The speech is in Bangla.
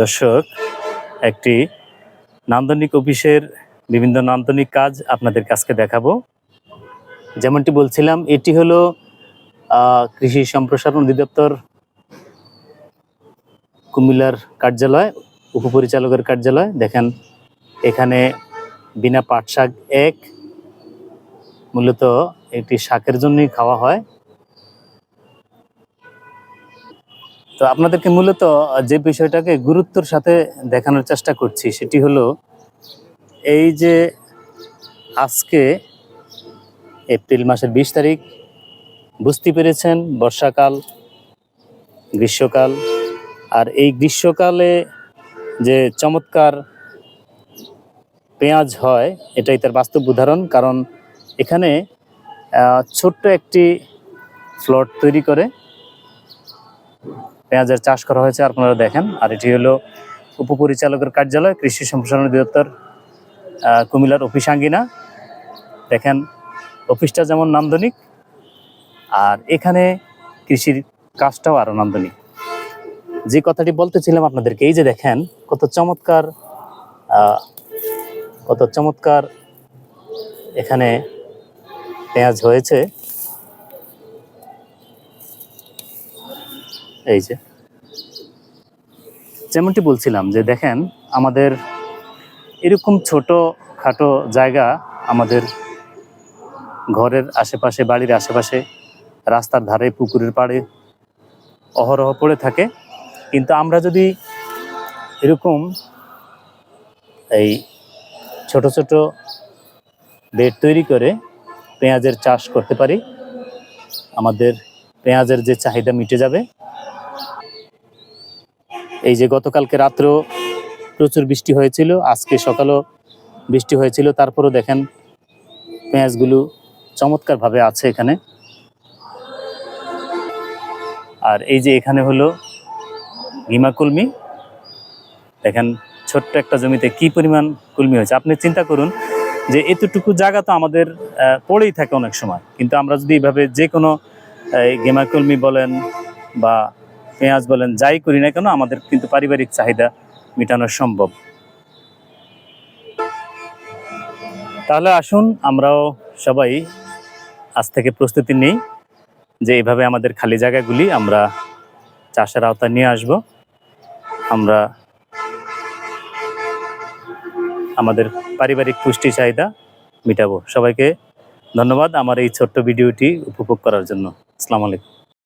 দর্শক, একটি নান্দনিক অফিসের বিভিন্ন নান্দনিক কাজ আপনাদের কাছকে দেখাবো। যেমনটি বলছিলাম, এটি হলো কৃষি সম্প্রসারণ অধিদপ্তর কুমিল্লার কার্যালয়, উপপরিচালকের কার্যালয়। দেখেন, এখানে বিনা পাট শাক এক, মূলত একটি শাকের জন্যই খাওয়া হয়। তো আপনাদেরকে মূলত যে বিষয়টাকে গুরুত্বর সাথে দেখানোর চেষ্টা করছি, সেটি হলো এই যে আজকে এপ্রিল মাসের বিশ তারিখ, বুঝতে পেরেছেন বর্ষাকাল, গ্রীষ্মকাল, আর এই গ্রীষ্মকালে যে চমৎকার পেঁয়াজ হয়, এটাই তার বাস্তব উদাহরণ, কারণ এখানে ছোট্ট একটি ফ্লট তৈরি করে পেঁয়াজের চাষ করা হয়েছে, আপনারা দেখেন। আর এটি হলো উপপরিচালকের কার্যালয়, কৃষি সম্প্রসারণ অধিদপ্তর কুমিল্লার অফিস আঙ্গিনা। দেখেন, অফিসটা যেমন নান্দনিক, আর এখানে কৃষির কাজটাও আরও নান্দনিক। যে কথাটি বলতেছিলাম আপনাদেরকে, এই যে দেখেন, কত চমৎকার কত চমৎকার এখানে পেঁয়াজ হয়েছে। এই যে। যেমনটি বলছিলাম যে দেখেন, আমাদের এরকম ছোট খাটো জায়গা আমাদের ঘরের আশেপাশে, বাড়ির আশেপাশে, রাস্তার ধারে, পুকুরের পাড়ে অহরহ পড়ে থাকে। কিন্তু আমরা যদি এরকম এই ছোট ছোট বেড তৈরি করে পেঁয়াজের চাষ করতে পারি, আমাদের পেঁয়াজের যে চাহিদা মিটে যাবে এই যে গতকালকে রাত্রেও প্রচুর বৃষ্টি হয়েছিল, আজকে সকালেও বৃষ্টি হয়েছিল। তারপরও দেখেন পেঁয়াজগুলো চমৎকারভাবে আছে এখানে। আর এই যে এখানে হলো গিমা কুলমি। দেখেন ছোট্ট একটা জমিতে কি পরিমাণ কুলমি হয়েছে। আপনি চিন্তা করুন যে এতটুকু জায়গা তো আমাদের পড়েই থাকে অনেক সময়। কিন্তু আমরা যদি এইভাবে যে কোনো এই গেমা কলমি বলেন বা পেঁয়াজ বলেন, যাই করি না কেন, আমাদের কিন্তু পারিবারিক চাহিদা মেটানো সম্ভব। তাহলে আসুন, আমরাও সবাই আজ থেকে প্রস্তুতি নিই যে এইভাবে আমাদের খালি জায়গাগুলি আমরা চাষের আওতায় নিয়ে আসব। আমরা আমাদের পারিবারিক পুষ্টি চাহিদা মেটাবো। সবাইকে ধন্যবাদ আমার এই ছোট্ট ভিডিওটি উপভোগ করার জন্য। আসসালামু আলাইকুম।